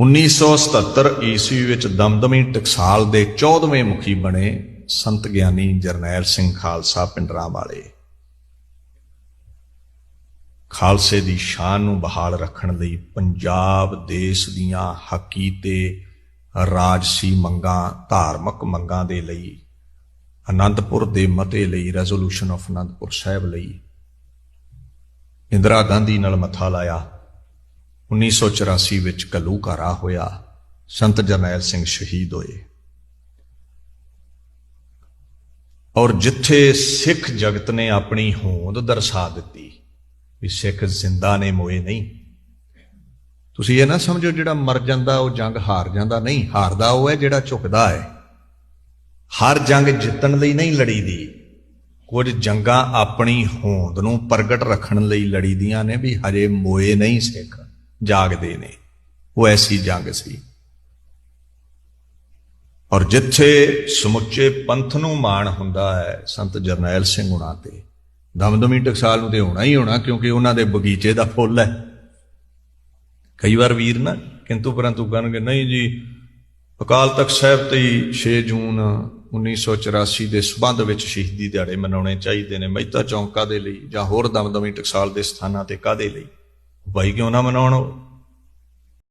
1977 ਈਸਵੀ ਵਿੱਚ ਦਮਦਮੀ ਟਕਸਾਲ ਦੇ 14ਵੇਂ ਮੁਖੀ ਬਣੇ ਸੰਤ ਗਿਆਨੀ ਜਰਨੈਲ ਸਿੰਘ ਖਾਲਸਾ ਪਿੰਡਰਾਂ ਵਾਲੇ। ਖਾਲਸੇ ਦੀ ਸ਼ਾਨ ਨੂੰ ਬਹਾਲ ਰੱਖਣ ਲਈ ਪੰਜਾਬ ਦੇਸ਼ ਦੀਆਂ ਹੱਕੀ ਤੇ ਰਾਜਸੀ ਮੰਗਾਂ, ਧਾਰਮਿਕ ਮੰਗਾਂ ਦੇ ਲਈ, ਅਨੰਦਪੁਰ ਦੇ ਮਤੇ ਲਈ, ਰੈਜ਼ੋਲੂਸ਼ਨ ਆਫ ਅਨੰਦਪੁਰ ਸਾਹਿਬ ਲਈ, ਇੰਦਰਾ ਗਾਂਧੀ ਨਾਲ ਮੱਥਾ ਲਾਇਆ। 1984 ਵਿੱਚ ਘੱਲੂਘਾਰਾ ਹੋਇਆ। ਸੰਤ ਜਰਨੈਲ ਸਿੰਘ ਸ਼ਹੀਦ ਹੋਏ। ਔਰ ਜਿੱਥੇ ਸਿੱਖ ਜਗਤ ਨੇ ਆਪਣੀ ਹੋਂਦ ਦਰਸਾ ਦਿੱਤੀ, ਵੀ ਸਿੱਖ ਜ਼ਿੰਦਾ ਨੇ ਮੋਏ ਨਹੀਂ। ਤੁਸੀਂ ਇਹ ਨਾ ਸਮਝੋ ਜਿਹੜਾ ਮਰ ਜਾਂਦਾ, ਉਹ ਜੰਗ ਹਾਰ ਜਾਂਦਾ ਨਹੀਂ। ਹਾਰਦਾ ਉਹ ਹੈ ਜਿਹੜਾ ਝੁਕਦਾ ਹੈ। ਹਰ ਜੰਗ ਜਿੱਤਣ ਲਈ ਨਹੀਂ ਲੜੀਦੀ। ਕੁਝ ਜੰਗਾਂ ਆਪਣੀ ਹੋਂਦ ਨੂੰ ਪ੍ਰਗਟ ਰੱਖਣ ਲਈ ਲੜੀਦੀਆਂ ਨੇ ਵੀ ਹਜੇ ਮੋਏ ਨਹੀਂ ਸਿੱਖ। ਜਾਗਦੇ ਨੇ। ਉਹ ਐਸੀ ਜੰਗ ਸੀ। ਔਰ ਜਿੱਥੇ ਸਮੁੱਚੇ ਪੰਥ ਨੂੰ ਮਾਣ ਹੁੰਦਾ ਹੈ, ਸੰਤ ਜਰਨੈਲ ਸਿੰਘ ਹੁਣਾਂ ਤੇ। ਦਮਦਮੀ ਟਕਸਾਲ ਨੂੰ ਤੇ ਹੋਣਾ ਹੀ ਹੋਣਾ, ਕਿਉਂਕਿ ਉਹਨਾਂ ਦੇ ਬਗੀਚੇ ਦਾ ਫੁੱਲ ਹੈ। ਕਈ ਵਾਰ ਵੀਰ ਨਾ, ਕਿੰਤੂ ਪਰੰਤੂ ਕਰਨਗੇ ਨਹੀਂ ਜੀ, ਅਕਾਲ ਤਖਤ ਸਾਹਿਬ ਤੇ ਹੀ 6 ਜੂਨ 1984 ਦੇ ਸਬੰਧ ਵਿੱਚ ਸ਼ਹੀਦੀ ਦਿਹਾੜੇ ਮਨਾਉਣੇ ਚਾਹੀਦੇ ਨੇ, ਮਹਿਤਾ ਚੌਂਕਾ ਦੇ ਲਈ ਜਾਂ ਹੋਰ ਦਮਦਮੀ ਟਕਸਾਲ ਦੇ ਸਥਾਨਾਂ ਤੇ ਕਾਦੇ ਲਈ? ਭਾਈ ਕਿਉਂ ਨਾ ਮਨਾਉਣ?